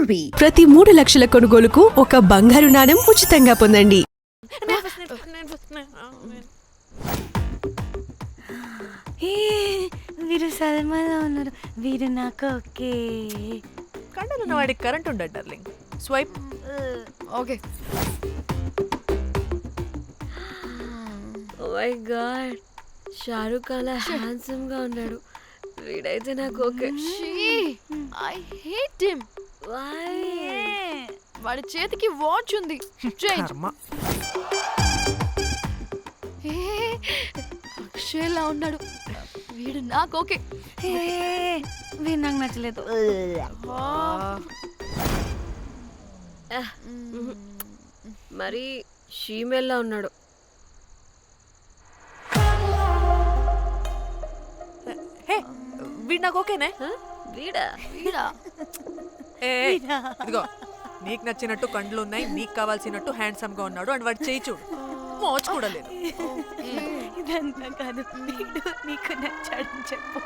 పూర్వీ ప్రతి మూడు లక్షల కొనుగోలుకు ఒక బంగారు నాణెం ఉచితంగా పొందండి. ఏ, వీరు సల్మాలో ఉన్నారు. వీరు నాకు ఓకే. కండలు ఉన్న వాడికి కరెంట్ ఉండదు darling swipe okay my god Shahrukh అలా హ్యాండ్సమ్గా ఉన్నాడు. వీడైతే నాకు ఓకే. ఐ హేట్ హిమ్ వాడి చేతికి వాచ్ ఉంది. అక్షయ్లా ఉన్నాడు. వీడు నాకు ఓకే. వీరు నాకు నచ్చలేదు. మరి షీమెల్లా ఉన్నాడు. హే వీడు నాకు ఓకేనే? వీడా? వీడా? ఏ ఏ, ఇదిగో నీకు నచ్చినట్టు కండ్లు ఉన్నాయి నీకు కావాల్సినట్టు హ్యాండ్సమ్గా ఉన్నాడు అండ్ వాడు చేయి చూడు. మోచ్ కూడా లేదు. ఇదంతా కాదు వీడు నీకు నచ్చాడని చెప్పు.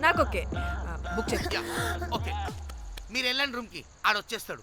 నాకు ఓకే. బుక్ చేసి ఓకే. మీరు వెళ్ళండి రూమ్కి. ఆడొచ్చేస్తాడు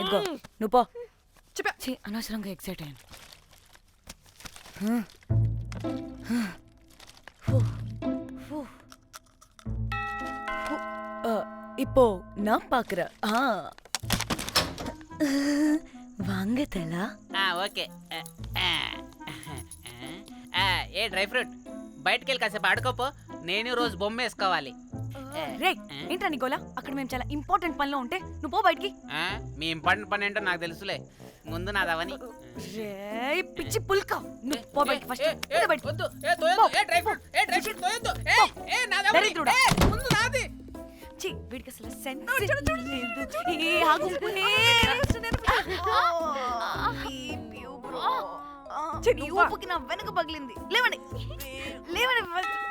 ఇదిగో నువ్వు పో చెప్పా. ఛీ, అనవసరంగా ఎక్సైట్ అయ్యాను இப்போ நான் பார்க்கறேன் ஆ வாங்க தலா ఆ, ఓకే ఆ, ఆ, ఆ, ఏ డ్రై ఫ్రూట్ బయటికి వెళ్ళి కాసేపు ఆడుకోపో నేను రోజు బొమ్మ వేసుకోవాలి ఆ, రే ఏంట్రా నికోలా? అక్కడ మేము చాలా ఇంపార్టెంట్ పనిలో ఉంటే నువ్వు పో బయటికి. ఆ, మీ ఇంపార్టెంట్ పని ఏంటో నాకు తెలుసులే. ముందు నాదవని రే పిచ్చి పుల్క. నువ్వు పో బయటికి ఫస్ట్. ఏ, ఏ, బయటికి. వద్దు, ఏ, తోయొద్దు, ఏ, డ్రై ఫ్రూట్, ఏ, డ్రై ఫ్రూట్. తోయొద్దు, ఏ, ఏ, నాదవని, దరిద్రుడా. ఏ, ముందు నాది. ఛీ, వీడికి అసలు సెన్స్ లేదు. ఏ ఆగు ఏ, ఛీ, నీ ఊపుకి నా వెనక పగిలింది. లేవండి. లేవండి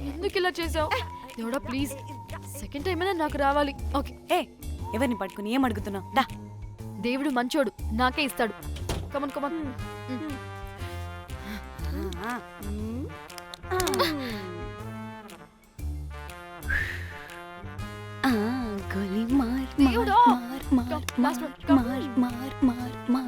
ఎందుకు ఇలా చేసావు దేవుడా ప్లీజ్. సెకండ్ టైం అయినా నాకు రావాలి. ఓకే. ఏ ఎవరిని పట్టుకుని ఏం అడుగుతున్నావు? దా. దేవుడు మంచోడు. నాకే ఇస్తాడు. కమన్ కమన్ ఆ, ఆ, గోలీ మార్ మార్ దేవుడా! మార్ మార్ మార్. మార్ మార్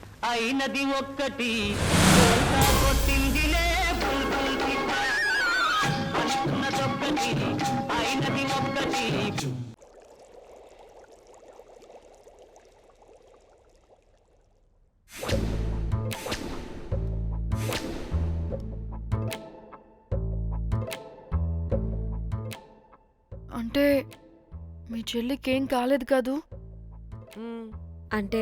అయినది ఒక్కటి. కొట్టిందిలే అయినది ఒక్కటి. అంటే మీ చెల్లికి ఏం కాలేదు కాదు? అంటే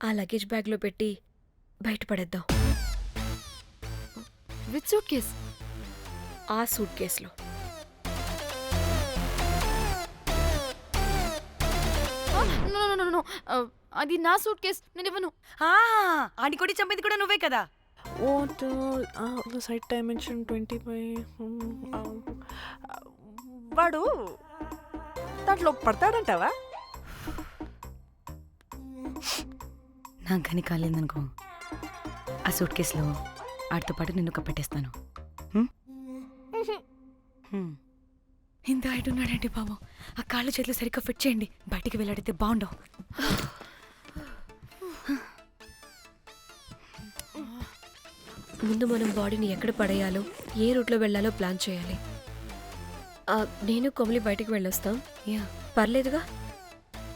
ఆ లగేజ్ బ్యాగ్లో పెట్టి బయటపడేద్దాం. విత్ సూట్ కేస్ ఆ సూట్ కేసులో అది నా సూట్ కేస్ నేను ఇవ్వను. ఆ, ఆడి కొట్టి చంపేది కూడా నువ్వే కదా? What site dimension twenty five వాడు దాంట్లో పడతాడంటావా? నాకు కానీ కాలేదనుకో. ఆ సూట్ కేసులో ఆడితో పాటు నిన్ను ఒక పెట్టేస్తాను. ఇంత హైట్ ఉన్నాడండి బాబు? ఆ కాళ్ళు చేతులు సరిగ్గా ఫిట్ చేయండి. బయటికి వెళ్ళాడితే బాగుండవు. ముందు మనం బాడీని ఎక్కడ పడేయాలో ఏ రూట్లో వెళ్ళాలో ప్లాన్ చేయాలి. ఆ, నేను కొమలి బయటికి వెళ్ళొస్తాం. యా. పర్లేదుగా?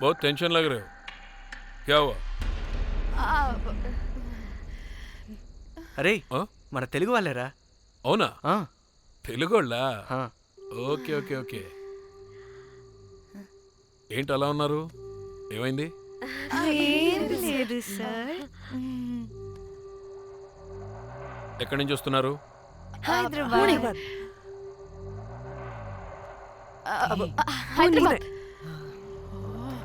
बहुत टेंशन लग रहे हो क्या हुआ అరే ఆ? మన తెలుగు వాళ్ళేరా అవునా ఆ, తెలుగోళ్ళా ఆ. ఓకే ఓకే ఓకే ఏంటి అలా ఉన్నారు ఏమైంది ఏం లేదు సార్ ఎక్కడి నుంచి వస్తున్నారు హైదరాబాద్ హైదరాబాద్ ఏయ్!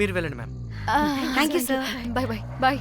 మీరు వెళ్ళండి ma'am Thank you, sir. Bye bye bye